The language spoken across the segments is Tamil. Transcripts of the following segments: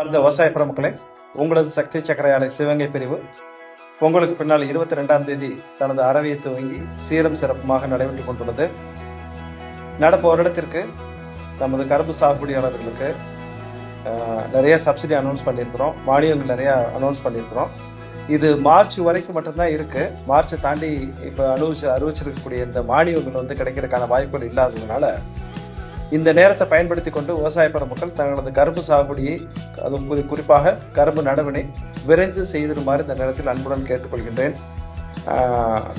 அந்த விவசாய பெருமக்களே உங்களது சக்தி சக்கர ஆலை சிவகங்கை பிரிவு பொங்கலுக்கு பின்னால் இருபத்தி ரெண்டாம் தேதி தனது அறவையை துவங்கி சீரம் சிறப்புமாக நடைபெற்றுக் கொண்டுள்ளது. நடப்பு வருடத்திற்கு நமது கரும்பு சாகுபடியாளர்களுக்கு நிறைய சப்சிடி அனௌன்ஸ் பண்ணியிருக்கிறோம். மானியங்கள் நிறைய அனௌன்ஸ் பண்ணியிருக்கிறோம். இது மார்ச் வரைக்கும் மட்டும்தான் இருக்கு. மார்ச்சை தாண்டி இப்போ அனுபவிச்சு அறிவிச்சிருக்கக்கூடிய இந்த மானியங்கள் வந்து கிடைக்கிறதுக்கான வாய்ப்புகள் இல்லாததுனால இந்த நேரத்தை பயன்படுத்தி கொண்டு விவசாய மக்கள் தங்களது கரும்பு சாகுபடியை அது குறிப்பாக கரும்பு நடவினை விரைந்து செய்திருமாறு இந்த நேரத்தில் அன்புடன் கேட்டுக்கொள்கின்றேன்.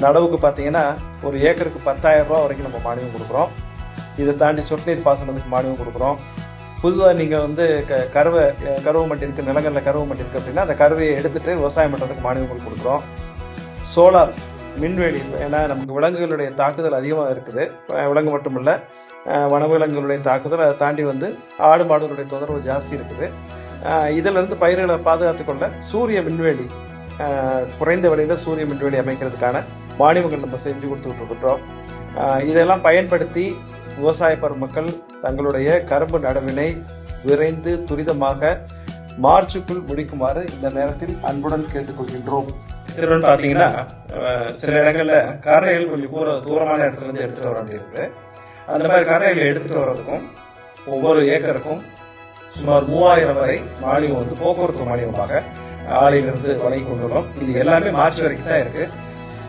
நடவுக்கு பார்த்தீங்கன்னா ஒரு ஏக்கருக்கு பத்தாயிரம் ரூபா வரைக்கும் நம்ம மானியம் கொடுக்குறோம். இதை தாண்டி சொட்டு நீர் பாசனத்துக்கு மானியம் கொடுக்குறோம். புதுதாக நீங்கள் வந்து க கருவை கருவு மண்டி நிலங்களில் கருவு மண்டி இருக்குது அப்படின்னா அந்த கருவையை எடுத்துட்டு விவசாயம் பண்ணுறதுக்கு மானியங்கள் கொடுக்குறோம். சோலார் மின்வேலி ஏன்னா நமக்கு விலங்குகளுடைய தாக்குதல் அதிகமாக இருக்குது. விலங்கு மட்டுமல்ல வனவிலங்குகளுடைய தாக்குதல் அதை தாண்டி வந்து ஆடு மாடுகளுடைய தொந்தரவு ஜாஸ்தி இருக்குது. இதிலிருந்து பயிர்களை பாதுகாத்துக் கொள்ள சூரிய மின்வெளி குறைந்த விலையில் சூரிய மின்வெளி அமைக்கிறதுக்கான மானியங்கள் நம்ம செஞ்சு கொடுத்துக்கிட்டு இருக்கிறோம் இதெல்லாம் பயன்படுத்தி விவசாய பெருமக்கள் தங்களுடைய கரும்பு நடவினை விரைந்து துரிதமாக மார்ச்சுக்குள் முடிக்குமாறு இந்த நேரத்தில் அன்புடன் கேட்டுக்கொள்கின்றோம். இதுடன் பாத்தீங்கன்னா சில இடங்கள்ல காரைகள் கொஞ்சம் தூர தூரமான இடத்துல இருந்து எடுத்துட்டு வர வேண்டியிருக்கு. அந்த மாதிரி காரைகள் எடுத்துட்டு வர்றதுக்கும் ஒவ்வொரு ஏக்கருக்கும் சுமார் மூவாயிரம் வரை மானியம் வந்து போக்குவரத்து மானியமாக ஆலையிலிருந்து வழங்கி கொண்டுள்ளோம். இது எல்லாமே மார்ச் வரைக்கும் தான் இருக்கு.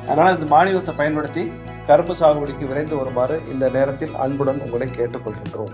அதனால இந்த மானியத்தை பயன்படுத்தி கரும்பு சாகுபடிக்கு விரைந்து வருமாறு இந்த நேரத்தில் அன்புடன் உங்களை கேட்டுக்கொள்கின்றோம்.